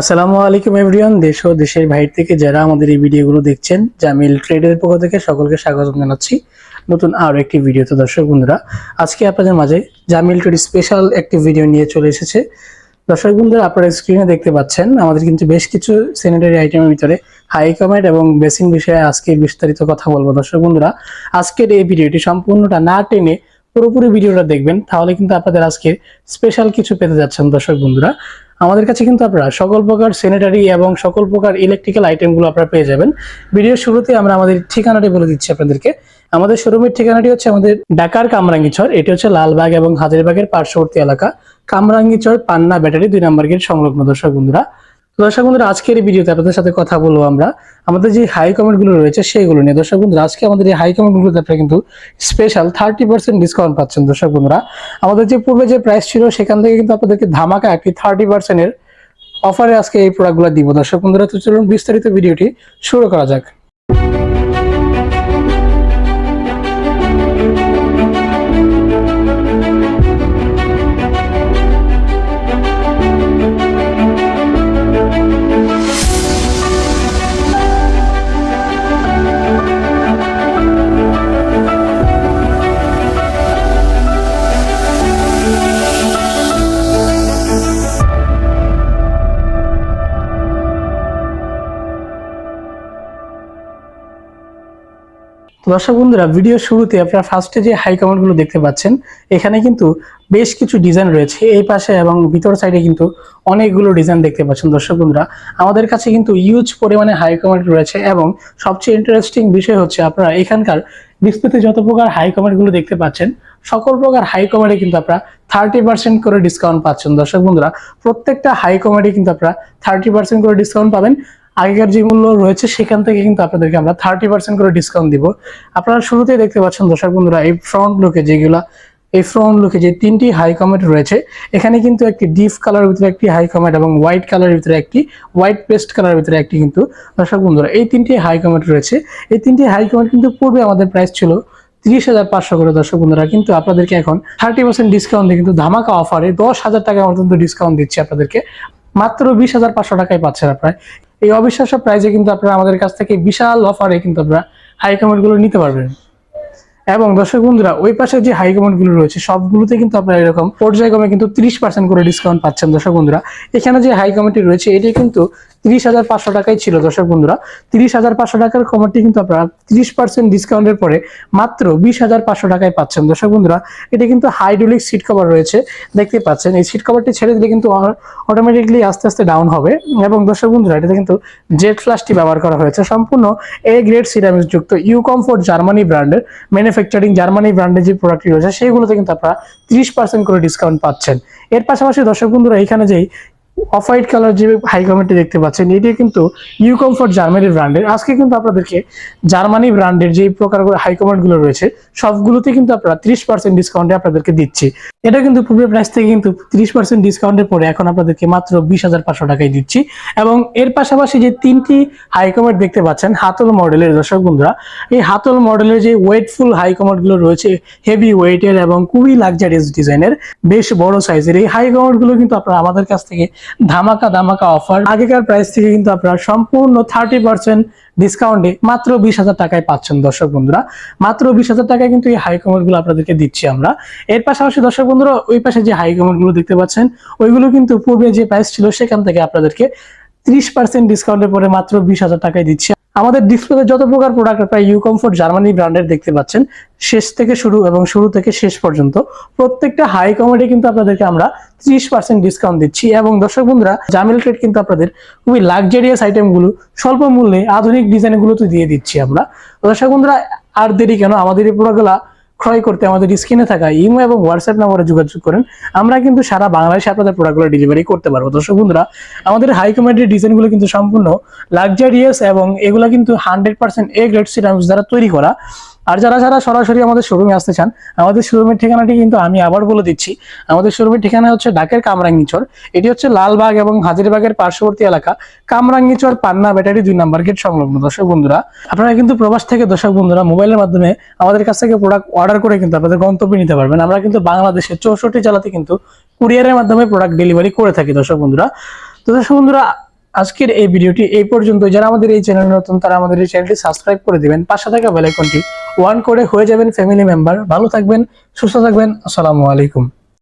আসসালামু আলাইকুম এভরিওয়ান, দেশ ও দেশের বাইরে থেকে যারা আমাদের এই ভিডিওগুলো দেখছেন, জামিল ট্রেডের পক্ষ থেকে সকলকে স্বাগত জানাচ্ছি। নতুন আরও একটি ভিডিওতে দর্শক বন্ধুরা, আজকে আপনাদের মাঝে জামিল ট্রেড স্পেশাল একটি ভিডিও নিয়ে চলে এসেছে। দর্শক বন্ধুরা, আপনারা স্ক্রিনে দেখতে পাচ্ছেন, আমাদের কিন্তু বেশ কিছু স্যানিটারি আইটেমের ভিতরে হাই কমেন্ট এবং বেসিন বিষয়ে আজকে বিস্তারিত কথা বলব। দর্শক বন্ধুরা, আজকের এই ভিডিওটি সম্পূর্ণটা না টেনে পুরোপুরি ভিডিওটা দেখবেন। তাহলে কিন্তু আপনাদের আজকে স্পেশাল কিছু পেতে যাচ্ছেন দর্শক বন্ধুরা। আমাদের কাছে কিন্তু আপনারা সকল প্রকার স্যানিটারি এবং সকল প্রকার ইলেকট্রিক্যাল আইটেমগুলো আপনারা পেয়ে যাবেন। ভিডিওর শুরুতে আমরা আমাদের ঠিকানাটি বলে দিচ্ছি আপনাদেরকে। আমাদের শোরুমের ঠিকানাটি হচ্ছে আমাদের ঢাকার কামরাঙ্গিচর। এটি হচ্ছে লালবাগ এবং হাজারবাগের পার্শ্ববর্তী এলাকা। কামরাঙ্গিচর পান্না ব্যাটারি দুই নম্বর গেট সংলগ্ন দর্শক বন্ধুরা। দর্শক বন্ধুরা, আজকের এই ভিডিওতে আপনাদের সাথে কথা বলব আমরা। আমাদের যে হাই কমেন্টগুলো রয়েছে সেইগুলো নিয়ে। দর্শক বন্ধুরা, আজকে আমাদের এই হাই কমেন্ট গুলোতে আপনারা কিন্তু স্পেশাল থার্টি পার্সেন্ট ডিসকাউন্ট পাচ্ছেন দর্শক বন্ধুরা। আমাদের যে পূর্বে যে প্রাইস ছিল, সেখান থেকে কিন্তু আপনাদেরকে ধামাকা একটি থার্টি পার্সেন্টের অফারে আজকে এই প্রোডাক্টগুলো দিব। দর্শক বন্ধুরা, তো চলুন বিস্তারিত ভিডিওটি শুরু করা যাক। দর্শক বন্ধুরা ভিডিও শুরুতে আপনারা ফার্স্টে যে হাই কমেন্টগুলো দেখতে পাচ্ছেন, এখানে কিন্তু বেশ কিছু ডিজাইন রয়েছে। এই পাশে এবং ভিতর সাইডে কিন্তু অনেকগুলো ডিজাইন দেখতে পাচ্ছেন দর্শক বন্ধুরা। আমাদের কাছে কিন্তু ইউজ পরিমাণে হাই কমেন্ট রয়েছে এবং সবচেয়ে ইন্টারেস্টিং বিষয় হচ্ছে আপনারা এখানকার ডিসপ্লেতে যত প্রকার হাই কমেন্টগুলো দেখতে পাচ্ছেন, সকল প্রকার হাই কমেন্টে কিন্তু আপনারা থার্টি পার্সেন্ট করে ডিসকাউন্ট পাচ্ছেন। দর্শক বন্ধুরা, প্রত্যেকটা হাই কমেন্টে কিন্তু আপনারা থার্টি পার্সেন্ট করে ডিসকাউন্ট পাবেন। আগেকার যে মূল্য রয়েছে সেখান থেকে কিন্তু আপনাদেরকে আমরা থার্টি পার্সেন্ট করে ডিসকাউন্ট দিব। আপনারা শুরুতেই দেখতে পাচ্ছেন, দর্শক বন্ধুরা, এই ফ্রন্ট লুকে যেগুলা, এই ফ্রন্ট লুকে যে তিনটি হাই কমেন্ট রয়েছে, এখানে কিন্তু একটি ডিপ কালারের ভিতরে একটি হাই কমেন্ট এবং হোয়াইট কালারের ভিতরে একটি হোয়াইট পেস্ট কালারের ভিতরে একটি কিন্তু, দর্শক বন্ধুরা, এই তিনটি হাই কমেন্ট রয়েছে। এই তিনটি হাই কমেন্ট কিন্তু পূর্বে আমাদের প্রাইস ছিল তিরিশ হাজার পাঁচশো করে, দর্শক বন্ধুরা, কিন্তু আপনাদেরকে এখন থার্টি পার্সেন্ট ডিসকাউন্ট দিয়ে কিন্তু ধামাকা অফারে দশ হাজার টাকা পর্যন্ত ডিসকাউন্ট দিচ্ছি আপনাদেরকে। মাত্র বিশ হাজার পাঁচশো টাকায় পাচ্ছেন আপনারা। এই অবিশ্বাস্য প্রাইজে কিন্তু আপনারা আমাদের কাছ থেকে বিশাল অফারে কিন্তু আপনারা হাই কমেন্টগুলো নিতে পারবেন। এবং দর্শক বন্ধুরা, ওই পাশে যে হাই কমেন্টগুলো রয়েছে, সবগুলোতে কিন্তু আপনারা এরকম পর্যায়ক্রমে কিন্তু ত্রিশ পার্সেন্ট করে ডিসকাউন্ট পাচ্ছেন দর্শক বন্ধুরা। এখানে যে হাই কমেন্টটি রয়েছে, এটি কিন্তু তিরিশ হাজার পাঁচশো টাকাই ছিল দর্শক বন্ধুরা। তিরিশ হাজার পাঁচশো টাকার কমেন্টটি কিন্তু আপনারা তিরিশ পার্সেন্ট ডিসকাউন্টের পরে মাত্র বিশ হাজার পাঁচশো টাকায় পাচ্ছেন দর্শক বন্ধুরা। এটা কিন্তু হাইড্রোলিক সিট কভার রয়েছে, দেখতে পাচ্ছেন। এই সিট কভারটি ছেড়ে দিলে কিন্তু অটোমেটিকলি আস্তে আস্তে ডাউন হবে এবং দর্শক বন্ধুরা, এটাতে কিন্তু জেট ফ্লাশটি ব্যবহার করা হয়েছে। সম্পূর্ণ এ গ্রেড সিরামিক যুক্ত ইউ কমফোর্ট জার্মানি ব্র্যান্ডের ম্যানুফ্যাকচারিং জার্মানি ব্র্যান্ডের যে প্রোডাক্টটি রয়েছে, সেইগুলোতে কিন্তু আপনারা তিরিশ পার্সেন্ট করে ডিসকাউন্ট পাচ্ছেন। এর পাশাপাশি দর্শক বন্ধুরা এখানে যেই অফ হোয়াইট কালার যে হাই কমেন্টটি দেখতে পাচ্ছেন, এটি কিন্তু ইউ কমফোর্ট জার্মানি ব্র্যান্ডের আজকে কিন্তু আপনাদেরকে জার্মানি ব্র্যান্ডের যে প্রকার হাই কমেন্টগুলো রয়েছে, সবগুলোতে কিন্তু আপনারা ত্রিশ পার্সেন্ট ডিসকাউন্টে আপনাদেরকে দিচ্ছি। এটা কিন্তু পূর্বের প্রাইস থেকে কিন্তু ত্রিশ পার্সেন্ট ডিসকাউন্টের পরে এখন আপনাদেরকে মাত্র বিশ হাজার পাঁচশো টাকায় দিচ্ছি। এবং এর পাশাপাশি যে তিনটি হাই কমেন্ট দেখতে পাচ্ছেন, হাতল মডেলের দর্শক বন্ধুরা, এই হাতল মডেলের যে ওয়েটফুল হাই কমেন্টগুলো রয়েছে হেভি ওয়েটের এবং খুবই লাক্সারিয়াস ডিজাইনের বেশ বড় সাইজের এই হাই কমেন্টগুলো কিন্তু আপনারা আমাদের কাছ থেকে ধামাকা ধামাকা অফার আগেকার প্রাইস থেকে কিন্তু আপনারা সম্পূর্ণ থার্টি পার্সেন্ট ডিসকাউন্টে মাত্র বিশ হাজার টাকায় পাচ্ছেন দর্শক বন্ধুরা। মাত্র বিশ হাজার টাকায় কিন্তু এই হাই কমেন্টগুলো আপনাদেরকে দিচ্ছি আমরা। এর পাশাপাশি দর্শক বন্ধুরা, ওই পাশে যে হাই কমেন্টগুলো দেখতে পাচ্ছেন, ওইগুলো কিন্তু পূর্বে যে প্রাইস ছিল সেখান থেকে আপনাদেরকে ত্রিশ পার্সেন্ট ডিসকাউন্টের পরে মাত্র বিশ হাজার টাকায় দিচ্ছি। আমাদের ডিসপ্লেতে যত প্রকার প্রোডাক্ট আপনারা ইউ কমফোর্ট জার্মানি ব্র্যান্ডের দেখতে পাচ্ছেন। শেষ থেকে শুরু এবং শুরু থেকে শেষ পর্যন্ত প্রত্যেকটা হাই কমেডি কিন্তু আপনাদেরকে আমরা ত্রিশ পার্সেন্ট ডিসকাউন্ট দিচ্ছি। এবং দর্শক বন্ধুরা জামিল ট্রেড কিন্তু আপনাদের খুবই লাক্সারিয়াস আইটেমগুলো স্বল্প মূল্যে আধুনিক ডিজাইনগুলো তো দিয়ে দিচ্ছি আমরা। দর্শক বন্ধুরা, আর দেরি কেন? আমাদের এই প্রোডাক্টগুলো ক্রয় করতে আমাদের স্ক্রিনে থাকা ইমো এবং হোয়াটসঅ্যাপ নাম্বারে যোগাযোগ করেন। আমরা কিন্তু সারা বাংলাদেশে আপনাদের প্রোডাক্টগুলো ডেলিভারি করতে পারব। দর্শক বন্ধুরা, আমাদের হাই কমেডির ডিজাইনগুলো কিন্তু সম্পূর্ণ লাক্সারিয়াস এবং এগুলো কিন্তু hundred percent A grade ceramics দ্বারা তৈরি করা। আর যারা যারা সরাসরি আমাদের শোরুমে আসতে চান, আমাদের শোরুমের ঠিকানাটি কিন্তু আমি আবার বলে দিচ্ছি। আমাদের শোরুমের ঠিকানা হচ্ছে ঢাকের কামরাঙ্গিচর। এটি হচ্ছে লালবাগ এবং হাজিরবাগের পার্শ্ববর্তী এলাকা। কামরাঙ্গিচর, পান্না, ব্যাটারি দুই নাম্বার গেট সংলগ্ন। দর্শক বন্ধুরা, আপনারা কিন্তু প্রবাস থেকে দর্শক বন্ধুরা মোবাইলের মাধ্যমে আমাদের কাছ থেকে প্রোডাক্ট অর্ডার করে কিন্তু আপনাদের গন্তব্যে নিতে পারবেন। আমরা কিন্তু বাংলাদেশের চৌষট্টি জেলাতে কিন্তু কুরিয়ারের মাধ্যমে প্রোডাক্ট ডেলিভারি করে থাকি দর্শক বন্ধুরা। তো দর্শক বন্ধুরা আজকের এই ভিডিওটি এই পর্যন্ত যারা আমাদের এই চ্যানেল নতুন, তারা আমাদের এই চ্যানেলটি সাবস্ক্রাইব করে দিবেন। পাশে থাকা বেলাইকনটি ওয়ান করে হয়ে যাবেন ফ্যামিলি মেম্বার ভালো থাকবেন, সুস্থ থাকবেন। আসসালামু আলাইকুম।